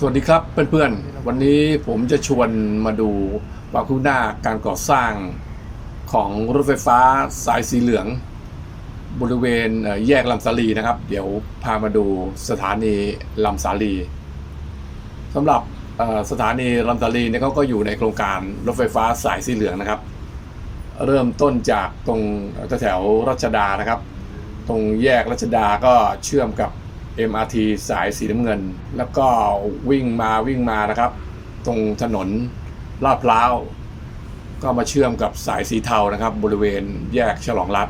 สวัสดีครับเพื่อนๆ วันนี้ผมจะชวนมาดูความคืบหน้าการก่อสร้างของรถไฟฟ้าสายสีเหลือง บริเวณแยกลำสาลีนะครับ เดี๋ยวพามาดูสถานีลำสาลีสำหรับสถานีลำสาลีเนี่ยเขาก็อยู่ในโครงการรถไฟฟ้าสายสีเหลืองนะครับ เริ่มต้นจากตรงแถวรัชดานะครับ ตรงแยกรัชดาก็เชื่อมกับ MRT สายสีน้ำเงิน แล้วก็วิ่งมาวิ่งมานะครับ ตรงถนนลาดพร้าว ก็มาเชื่อมกับสายสีเทานะครับ บริเวณแยกฉลองรัฐ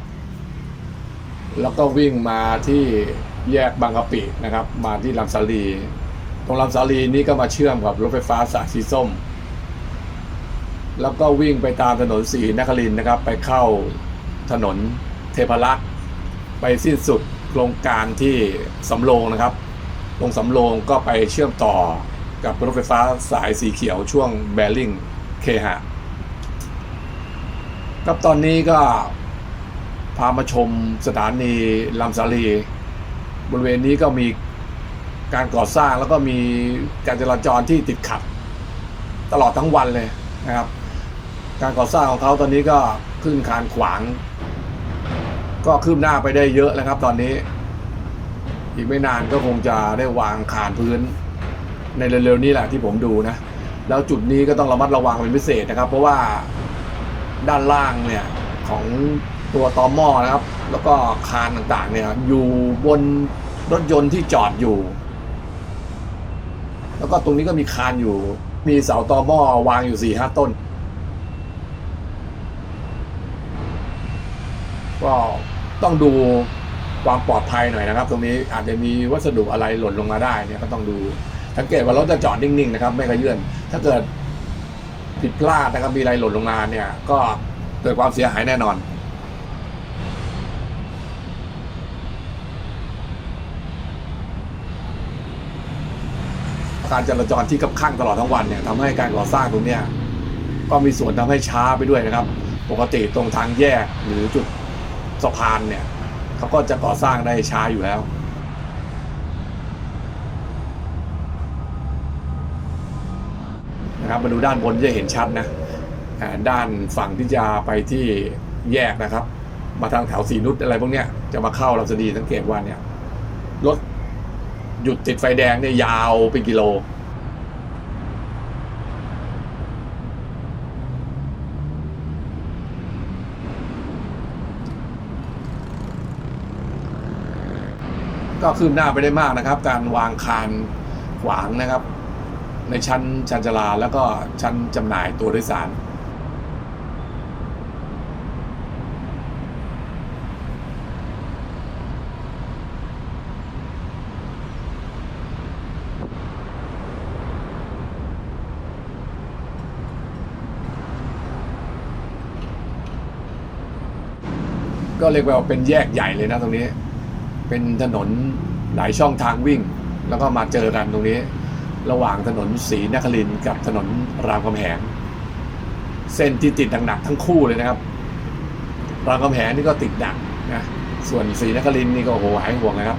แล้วก็วิ่งมาที่แยกบางกะปินะครับ มาที่ลำสาลี ตรงลำสาลีนี้ก็มาเชื่อมกับรถไฟฟ้าสายสีส้ม แล้วก็วิ่งไปตามถนนสีนครินนะครับ ไปเข้าถนนเทพรักษ์ไปสิ้นสุด โครงการที่สำโรงนะครับตรงสำโรงก็ไปเชื่อมต่อกับรถไฟฟ้าสายสีเขียวช่วงแบริ่งเคหะครับตอนนี้ก็พามาชมสถานีลำสาลีบริเวณนี้ก็มีการก่อสร้างแล้วก็มีการจราจรที่ติดขัด ตลอดทั้งวันเลยนะครับ การก่อสร้างของเขาตอนนี้ก็ขึ้นคานขวาง ก็คืบหน้าไปได้เยอะแล้วครับตอนนี้ อีกไม่นานก็คงจะได้วางคานพื้น ในเร็วๆนี้แหละที่ผมดูนะ แล้วจุดนี้ก็ต้องระมัดระวังเป็นพิเศษนะครับ เพราะว่าด้านล่างเนี่ยของตัวตอมอนะครับ แล้วก็คานต่างๆ เนี่ย อยู่บนรถยนต์ที่จอดอยู่ แล้วก็ตรงนี้ก็มีคานอยู่ มีเสาตอมอวางอยู่สี่ห้าต้นก็ ต้องดูความปลอดภัยหน่อยนะครับ ตรงนี้อาจจะมีวัสดุอะไรหล่นลงมาได้เนี่ยก็ต้องดูสังเกตว่ารถจะจอดนิ่งๆนะครับ ไม่ขยื่นถ้าเกิดผิดพลาดนะครับมีอะไรหล่นลงมาเนี่ย ก็เกิดความเสียหายแน่นอนการจราจรที่กับข้างตลอดทั้งวันเนี่ยทำให้การก่อสร้างตรงเนี้ยก็มีส่วนทำให้ช้าไปด้วยนะครับ ปกติตรงทางแยกหรือจุด สะพานเนี่ยเขาก็จะก่อสร้างได้ช้าอยู่แล้วนะครับมาดูด้านบนจะเห็นชัดนะด้านฝั่งที่จะไปที่แยกนะครับ มาทางแถวสีนุชอะไรพวกเนี้ยจะมาเข้าลำสดีสังเกตว่าเนี่ยรถหยุดติดไฟแดงเนี่ยยาวเป็นกิโล ก็คืบหน้าไปได้มากนะครับ การวางคานขวางนะครับ ในชั้นชันชาลาแล้วก็ชั้นจำหน่ายตัวโดยสารก็เรียกว่าเป็นแยกใหญ่เลยนะตรงนี้ เป็นถนนหลายช่องทางวิ่ง แล้วก็มาเจอกันตรงนี้ ระหว่างถนนศรีนครินกับถนนรามคำแหง เส้นที่ติดหนักๆทั้งคู่เลยนะครับ รามคำแหงนี่ก็ติดหนักนะส่วนศรีนครินนี่ก็โอ้โหหายห่วงนะครับ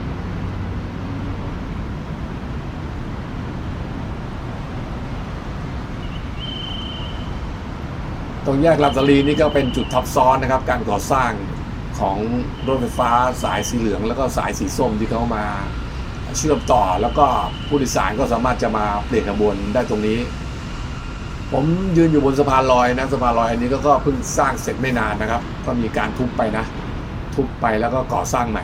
ตรงแยกลำสาลีนี่ก็เป็นจุดทับซ้อนนะครับ การก่อสร้าง ของรถไฟฟ้าสายสีเหลือง แล้วก็สายสีส้มที่เขามาเชื่อมต่อแล้วก็ผู้โดยสารก็สามารถจะมาเปลี่ยนขบวนได้ตรงนี้ ผมยืนอยู่บนสะพานลอยนะสะพานลอยอันนี้ก็ก็เพิ่งสร้างเสร็จไม่นานนะครับ ก็มีการทุบไปนะ ทุบไปแล้วก็ก่อสร้างใหม่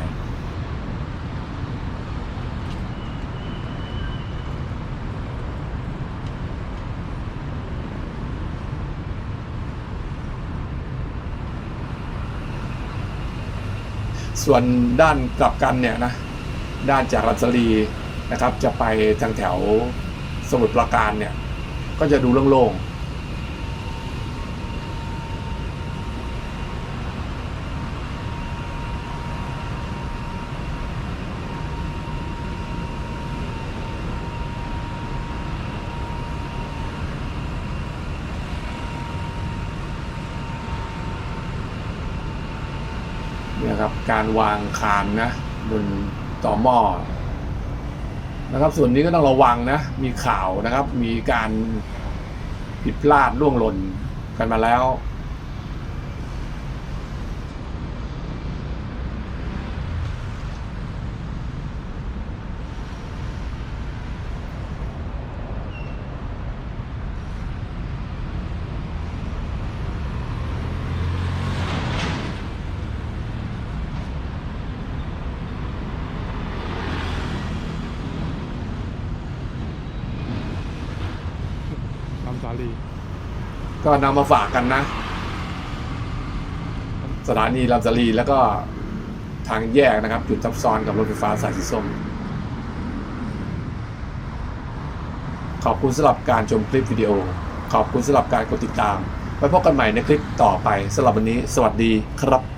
ส่วนด้านกลับกันเนี่ยนะด้านจากรัสลีนะครับ จะไปทางแถวสมุทรปราการเนี่ย ก็จะดูโล่งๆเครับ การวางคานนะบนต่อหม้อนะครับ ส่วนนี้ก็ต้องระวังนะ มีข่าวนะครับ มีการผิดพลาดล่วงหล่นกันมาแล้วำสาลีก็นำมาฝากกันนะ สถานีลำสาลีแล้วก็ทางแยกนะครับ จุดซับซ้อนกับรถไฟฟ้าสายสีส้ม ขอบคุณสำหรับการชมคลิปวิดีโอ ขอบคุณสำหรับการกดติดตามไว้พบกันใหม่ในคลิปต่อไปสำหรับวันนี้ สวัสดีครับ